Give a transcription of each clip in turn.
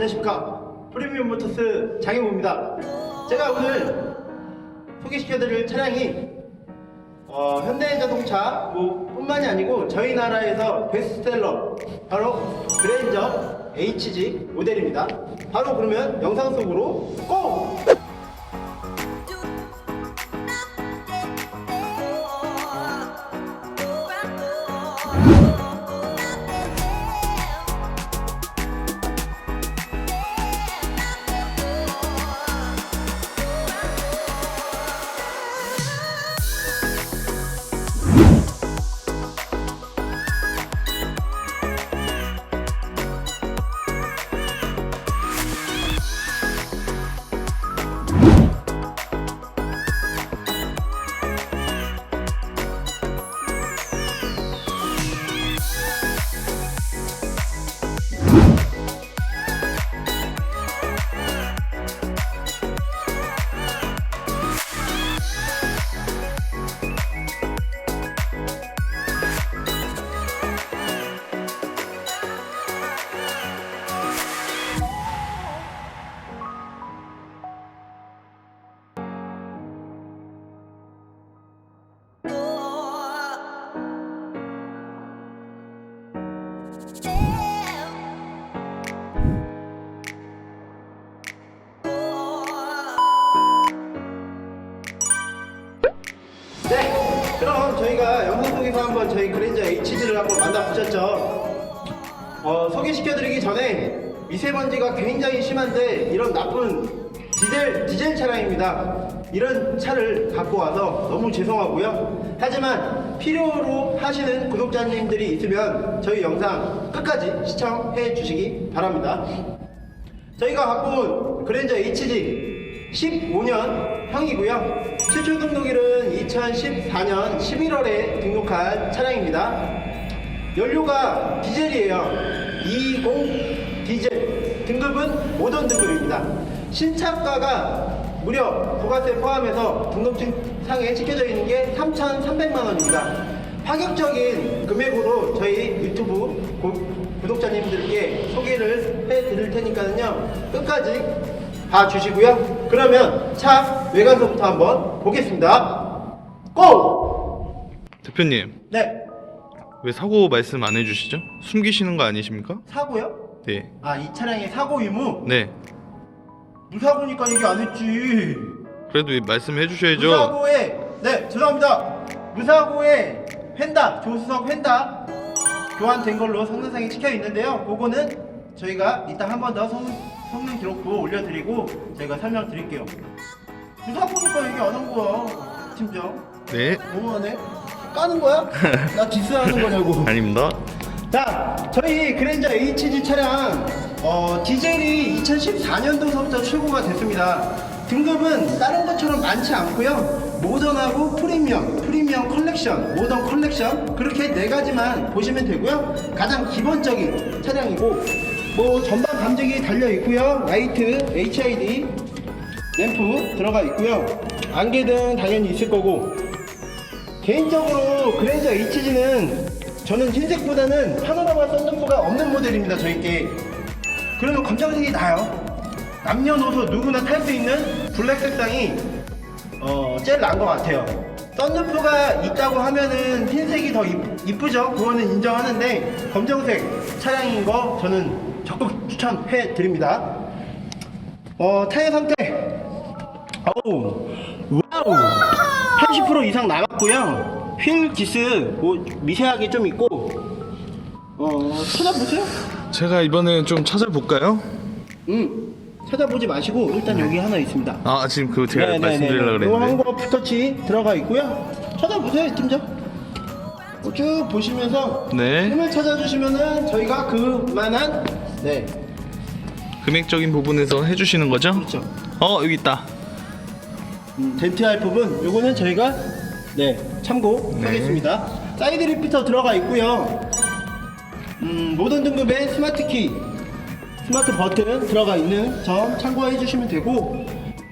안녕하십니까 프리미엄 모터스 장혜모입니다 제가 오늘 소개시켜드릴 차량이 어, 현대자동차 뭐 뿐만이 아니고 저희 나라에서 베스트셀러 바로 그랜저 HG 모델입니다 바로 그러면 영상 속으로 고! 한번 만나보셨죠. 어, 소개시켜드리기 전에 미세먼지가 굉장히 심한데 이런 나쁜 디젤, 디젤 차량입니다. 이런 차를 갖고 와서 너무 죄송하고요. 하지만 필요로 하시는 구독자님들이 있으면 저희 영상 끝까지 시청해 주시기 바랍니다. 저희가 갖고 온 그랜저 HG 15년 형이고요. 최초 등록일은 2014년 11월에 등록한 차량입니다. 연료가 디젤이에요. 20 디젤. 등급은 모던 등급입니다. 신차가가 무려 부가세 포함해서 등록증 상에 찍혀져 있는 게 3,300만 원입니다. 파격적인 금액으로 저희 유튜브 구, 구독자님들께 소개를 해 드릴 테니까요. 끝까지 봐주시고요. 그러면 차 외관서부터 한번 보겠습니다. 고! 대표님 네, 왜 사고 말씀 안 해주시죠? 숨기시는 거 아니십니까? 사고요? 네. 아, 이 차량의 사고 유무? 네. 무사고니까 얘기 안 했지. 그래도 말씀해 주셔야죠. 무사고에, 네, 죄송합니다. 무사고에 펜다, 조수석 펜다 교환된 걸로 성능상에 찍혀 있는데요. 그거는 저희가 이따 한 번 더 성능 기록부 올려드리고 저희가 설명드릴게요. 무사고니까 얘기 안 한 거야, 팀장. 네. 너무하네. 까는 거야? 나 디스하는 거냐고. 아닙니다. 자, 저희 그랜저 HG 차량 어, 디젤이 2014년도서부터 출고가 됐습니다. 등급은 다른 것처럼 많지 않고요. 모던하고 프리미엄, 프리미엄 컬렉션, 모던 컬렉션 그렇게 네 가지만 보시면 되고요. 가장 기본적인 차량이고 뭐 전방 감지기 달려 있고요. 라이트, HID 램프 들어가 있고요. 안개등 당연히 있을 거고 개인적으로 그랜저 HG는 저는 흰색보다는 파노라마 썬루프가 없는 모델입니다 저희께. 그러면 검정색이 나요? 남녀노소 누구나 탈 수 있는 블랙 색상이 어, 제일 나은 것 같아요. 썬루프가 있다고 하면은 흰색이 더 이, 이쁘죠? 그거는 인정하는데 검정색 차량인 거 저는 적극 추천해 드립니다. 어, 타이어 상태 어우 와우 80% 이상 남았고요 휠 기스 뭐 미세하게 좀 있고 어 찾아보세요 제가 이번에 좀 찾아볼까요? 음 찾아보지 마시고 일단 여기 하나 있습니다 아 지금 그거 제가 네네네네. 말씀드리려고 요 그랬는데. 한거 푸터치 들어가 있고요 찾아보세요 팀장 어, 쭉 보시면서 네. 힘을 찾아주시면은 저희가 그만한 네 금액적인 부분에서 해주시는 거죠? 그렇죠 어 여기 있다. 음, 덴트할 부분 요거는 저희가 네 참고하겠습니다. 사이드 리피터 들어가 있고요. 음, 모든 등급의 스마트 키 스마트 버튼 들어가 있는 점 참고해 주시면 되고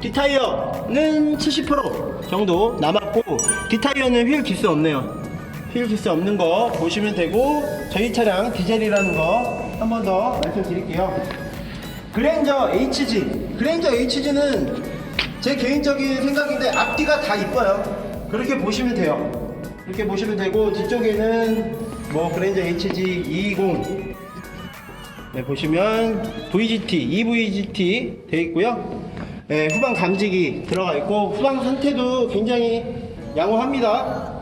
디타이어는 70% 정도 남았고 디타이어는 휠 기스 없네요. 휠 기스 없는 거 보시면 되고 저희 차량 디젤이라는 거 한 번 더 말씀드릴게요. 그랜저 HG. 그랜저 HG는 제 개인적인 생각인데 앞뒤가 다 이뻐요. 그렇게 보시면 돼요. 이렇게 보시면 되고 뒤쪽에는 뭐 그랜저 HG 220 네, 보시면 VGT, EVGT 돼 있고요. 네, 후방 감지기 들어가 있고 후방 상태도 굉장히 양호합니다.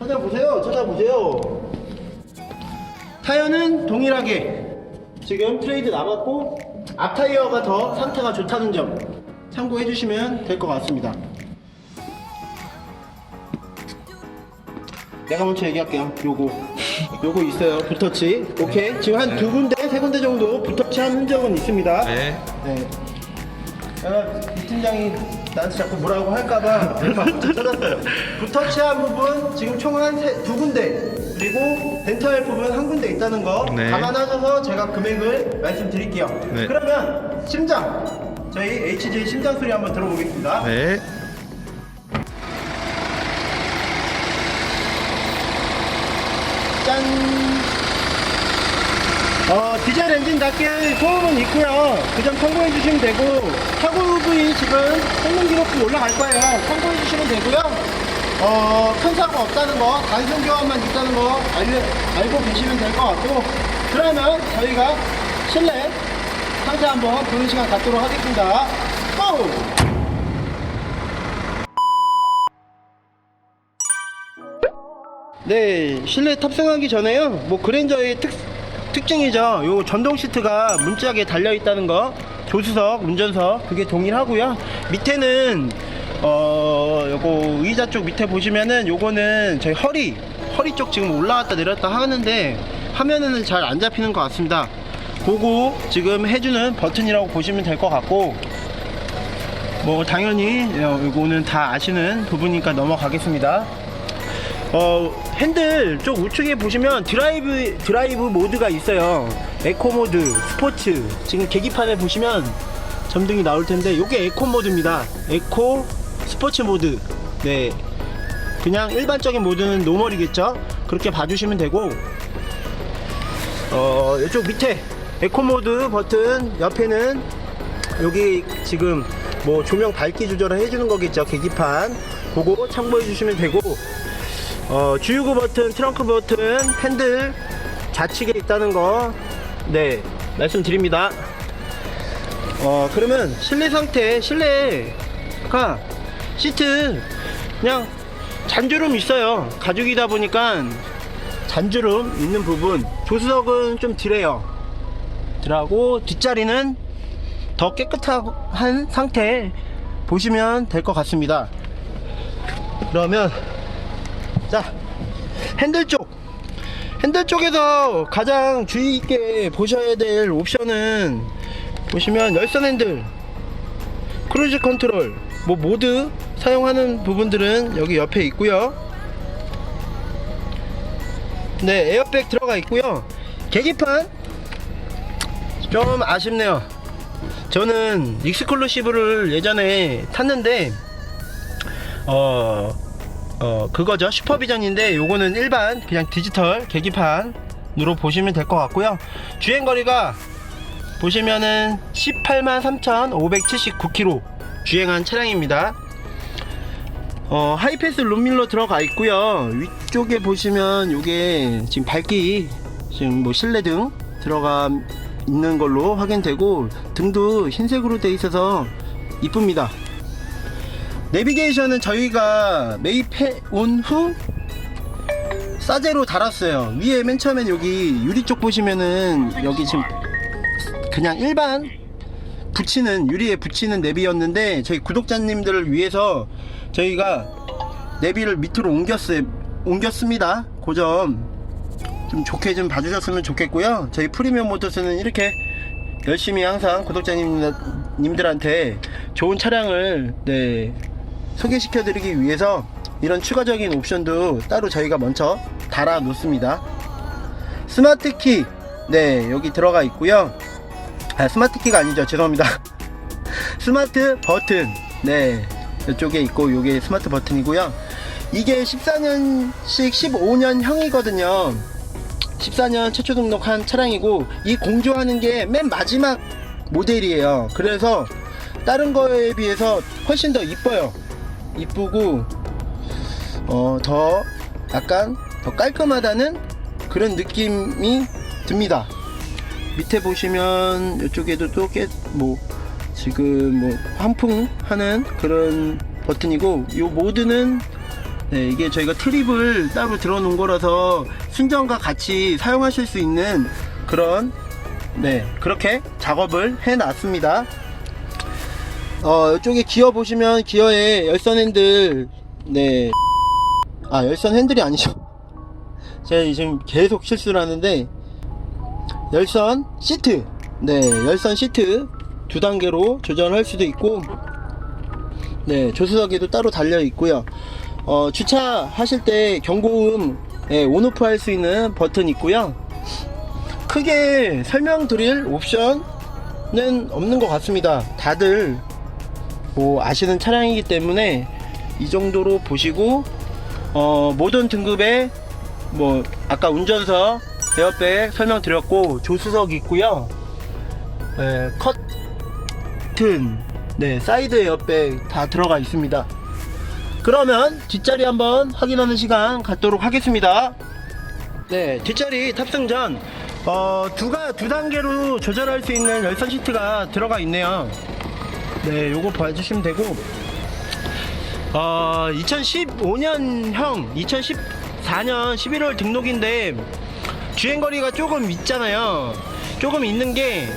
찾아보세요, 찾아보세요. 타이어는 동일하게 지금 트레이드 남았고 앞 타이어가 더 상태가 좋다는 점 참고해 주시면 될 것 같습니다. 내가 먼저 얘기할게요. 요거 요거 있어요. 붓터치. 오케이. 지금 한 두 군데, 세 군데 정도 붓터치 한 흔적은 있습니다. 네. 네. 아, 이 팀장이 나한테 자꾸 뭐라고 할까봐 찾았어요. 붓터치한 부분 지금 총한두 군데 그리고 덴탈 부분 한 군데 있다는 거 네. 감안하셔서 제가 금액을 말씀드릴게요. 네. 그러면 심장 저희 HJ 심장 소리 한번 들어보겠습니다. 네. 짠. 어, 디젤 엔진답게 소음은 있고요. 그 점 참고해 주시면 되고 부위 지금 성능 기록도 올라갈 거예요. 참고해 주시면 되고요. 어, 큰 사고 없다는 거, 단순 교환만 있다는 거 알, 알고 계시면 될 것 같고 그러면 저희가 실내 상태 한번 보는 시간 갖도록 하겠습니다. 고! 네, 실내 탑승하기 전에요. 뭐 그랜저의 특, 특징이죠. 요 전동 시트가 문짝에 달려 있다는 거. 조수석, 운전석 그게 동일하고요. 밑에는 어 요거 의자 쪽 밑에 보시면은 요거는 저희 허리 허리 쪽 지금 올라왔다 내렸다 하는데 화면에는 잘 안 잡히는 것 같습니다. 그거 지금 해주는 버튼이라고 보시면 될 것 같고 뭐 당연히 어, 요거는 다 아시는 부분이니까 넘어가겠습니다. 어 핸들 쪽 우측에 보시면 드라이브 드라이브 모드가 있어요. 에코 모드, 스포츠. 지금 계기판에 보시면 점등이 나올 텐데 요게 에코 모드입니다. 에코 스포츠 모드. 네. 그냥 일반적인 모드는 노멀이겠죠? 그렇게 봐주시면 되고 어 이쪽 밑에 에코 모드 버튼 옆에는 여기 지금 뭐 조명 밝기 조절을 해주는 거겠죠 계기판 그거 참고해 주시면 되고 어, 주유구 버튼, 트렁크 버튼, 핸들 좌측에 있다는 거, 네, 말씀드립니다. 어, 그러면 실내 상태, 실내가 시트 그냥 잔주름 있어요. 가죽이다 보니까 잔주름 있는 부분, 조수석은 좀 덜해요. 덜하고 뒷자리는 더 깨끗한 상태 보시면 될 것 같습니다. 그러면 자 핸들 쪽. 핸들 쪽에서 가장 주의 있게 보셔야 될 옵션은 보시면 열선 핸들 크루즈 컨트롤 뭐 모드 사용하는 부분들은 여기 옆에 있고요. 네 에어백 들어가 있고요. 계기판 좀 아쉽네요. 저는 익스클루시브를 예전에 탔는데 어 어 그거죠. 슈퍼비전인데 요거는 일반 그냥 디지털 계기판으로 보시면 될 것 같고요. 주행 거리가 보시면은 18만 3,579km 주행한 차량입니다. 어 하이패스 룸밀러 들어가 있고요. 위쪽에 보시면 요게 지금 밝기 지금 뭐 실내 등 들어가 있는 걸로 확인되고 등도 흰색으로 돼 있어서 이쁩니다 내비게이션은 저희가 매입해 온 후 싸제로 달았어요. 위에 맨 처음엔 여기 유리 쪽 보시면은 여기 지금 그냥 일반 붙이는 유리에 붙이는 내비였는데 저희 구독자님들을 위해서 저희가 내비를 밑으로 옮겼어요. 옮겼습니다. 그점 좀 좋게 좀 봐주셨으면 좋겠고요. 저희 프리미엄 모터스는 이렇게 열심히 항상 구독자님들한테 좋은 차량을 네, 소개시켜 드리기 위해서 이런 추가적인 옵션도 따로 저희가 먼저 달아 놓습니다. 스마트 키, 네, 여기 들어가 있고요. 아, 스마트 키가 아니죠. 죄송합니다. 스마트 버튼, 네, 이쪽에 있고, 요게 스마트 버튼이고요. 이게 14년씩 15년형이거든요. 14년 최초 등록한 차량이고, 이 공조하는 게 맨 마지막 모델이에요. 그래서 다른 거에 비해서 훨씬 더 이뻐요. 이쁘고 어, 더 약간 더 깔끔하다는 그런 느낌이 듭니다. 밑에 보시면 이쪽에도 또 꽤 뭐 지금 뭐 환풍하는 그런 버튼이고 이 모드는 네, 이게 저희가 트립을 따로 들어 놓은 거라서 순정과 같이 사용하실 수 있는 그런 네 그렇게 작업을 해 놨습니다. 어 이쪽에 기어 보시면 기어에 열선 핸들 네. 아 열선 핸들이 아니죠. 제가 지금 계속 실수를 하는데 열선 시트 네 열선 시트 두 단계로 조절할 수도 있고 네 조수석에도 따로 달려 있고요 어, 주차하실 때 경고음 예, 온오프 할 수 있는 버튼 있고요. 크게 설명드릴 옵션은 없는 것 같습니다. 다들 뭐 아시는 차량이기 때문에 이 정도로 보시고 어, 모든 등급에 뭐 아까 운전석 에어백 설명드렸고 조수석 있고요. 네, 커튼 네 사이드 에어백 다 들어가 있습니다 그러면 뒷자리 한번 확인하는 시간 갖도록 하겠습니다. 네 뒷자리 탑승 전. 어, 두가 두 단계로 조절할 수 있는 열선 시트가 들어가 있네요. 네 요거 봐주시면 되고. 어, 2015년형 2014년 11월 등록인데 주행거리가 조금 있잖아요. 조금 있는 게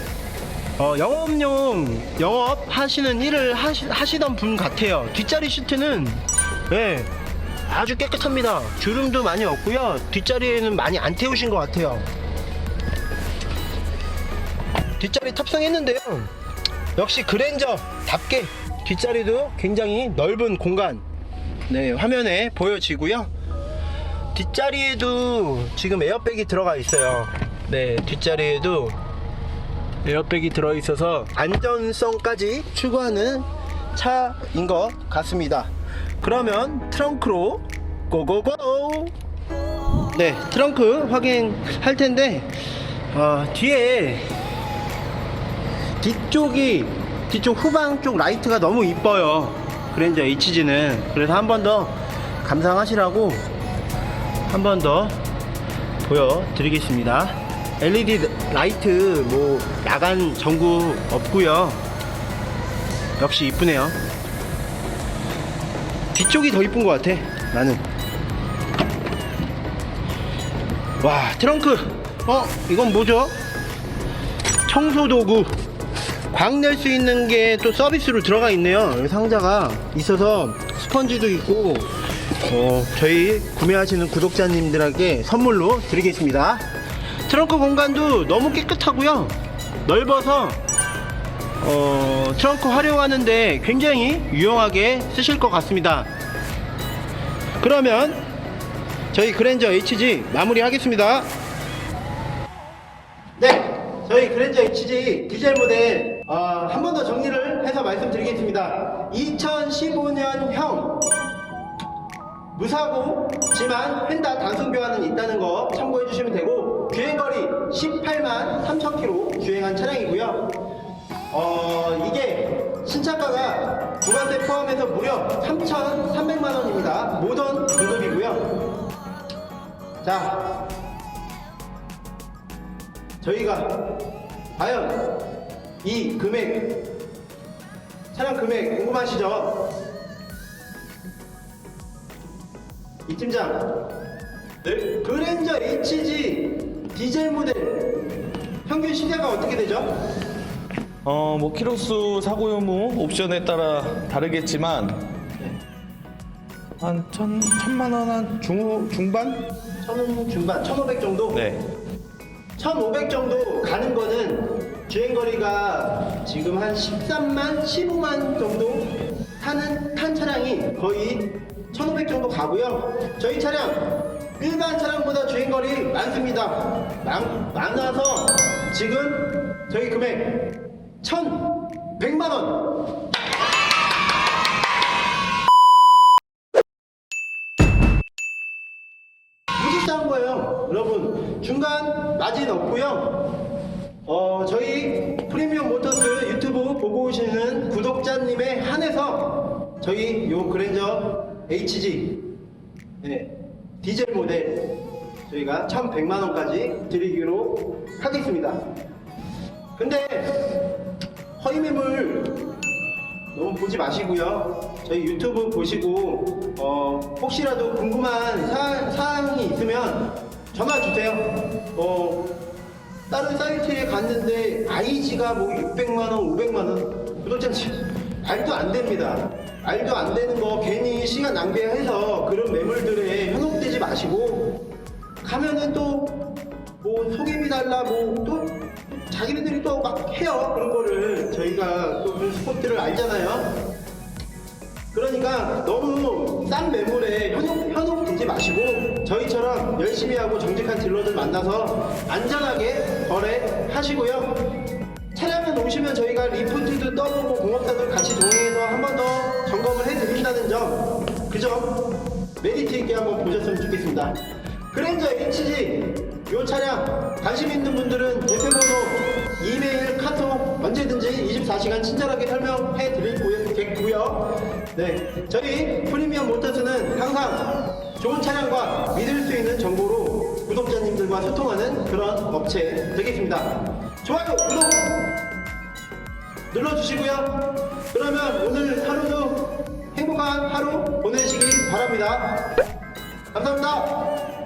어, 영업용 영업 하시는 일을 하시, 하시던 분 같아요. 뒷자리 시트는 예, 아주 깨끗합니다. 주름도 많이 없고요. 뒷자리에는 많이 안 태우신 것 같아요. 뒷자리 탑승했는데요. 역시 그랜저답게 뒷자리도 굉장히 넓은 공간 네 화면에 보여지고요. 뒷자리에도 지금 에어백이 들어가 있어요. 네 뒷자리에도 에어백이 들어 있어서 안전성까지 추구하는 차인 것 같습니다. 그러면 트렁크로 고고고! 네 트렁크 확인할 텐데 어, 뒤에 뒤쪽이 뒤쪽 후방 쪽 라이트가 너무 이뻐요. 그랜저 HG는. 그래서 한 번 더 감상하시라고 한 번 더 보여드리겠습니다 LED 라이트 뭐 야간 전구 없고요. 역시 이쁘네요. 뒤쪽이 더 이쁜 것 같아 나는. 와 트렁크. 어 이건 뭐죠? 청소 도구. 광낼 수 있는 게 또 서비스로 들어가 있네요. 상자가 있어서 스펀지도 있고. 어, 저희 구매하시는 구독자님들에게 선물로 드리겠습니다. 트렁크 공간도 너무 깨끗하고요. 넓어서 어, 트렁크 활용하는데 굉장히 유용하게 쓰실 것 같습니다. 그러면 저희 그랜저 HG 마무리하겠습니다. 네, 저희 그랜저 HG 디젤 모델 어, 한 번 더 정리를 해서 말씀드리겠습니다. 2015년형 무사고 지만 펜다 단순 교환은 있다는 거 참고해 주시면 되고 주행거리 18만 3천 킬로 주행한 차량이고요. 어, 이게 신차가가 부가세 포함해서 무려 3,300만 원입니다. 모던 등급이고요. 자, 저희가 과연 이 금액 차량 금액 궁금하시죠? 이 팀장 네? 그랜저 HG 디젤 모델 평균 시세가 어떻게 되죠? 어, 뭐 키로수 사고 유무 옵션에 따라 다르겠지만 한 천, 천만 원 한 중, 중반? 천 중반 1500 정도? 네. 1500 정도 가는 거는 주행 거리가 지금 한 13만, 15만 정도 타는, 탄 차량이 거의 1500 정도 가고요. 저희 차량, 일반 차량보다 주행거리 많습니다. 많, 많아서 지금 저희 금액 1100만 원! 무지 싼 거예요. 여러분, 중간 마진 없고요. 어, 저희 프리미엄 모터스 보고 오시는 구독자님에 한해서 저희 요 그랜저 HG 네, 디젤 모델 저희가 1,100만 원까지 드리기로 하겠습니다. 근데 허위 매물 너무 보지 마시고요. 저희 유튜브 보시고 어, 혹시라도 궁금한 사, 사항이 있으면 전화 주세요. 어, 다른 사이트에 갔는데 IG가 뭐 600만 원, 500만 원 구독자님 말도 안 됩니다. 말도 안 되는 거 괜히 시간 낭비해서 그런 매물들에 현혹되지 마시고 가면은 또 뭐 소개비 달라 뭐 또 자기네들이 또 막 해요 그런 거를 저희가 또 그런 스포트를 알잖아요. 그러니까 너무 싼 매물에 현혹, 현혹되지 마시고 저희처럼 열심히 하고 정직한 딜러들 만나서 안전하게 거래하시고요. 차량을 오시면 저희가 리프트도 떠보고 공업사들 같이 동행해서 한 번 더 점검을 해드린다는 점, 그 점 메리트 있게 한번 보셨으면 좋겠습니다. 그랜저 HG 요 차량 관심 있는 분들은 대표번호, 이메일, 카톡 언제든지 24시간 친절하게 설명해 드리겠고요. 네, 저희 프리미엄 모터스는 항상 좋은 차량과 믿을 수 있는 정보로 구독자님들과 소통하는 그런 업체 되겠습니다. 좋아요, 구독 눌러주시고요. 그러면 오늘 하루도 행복한 하루 보내시기 바랍니다. 감사합니다.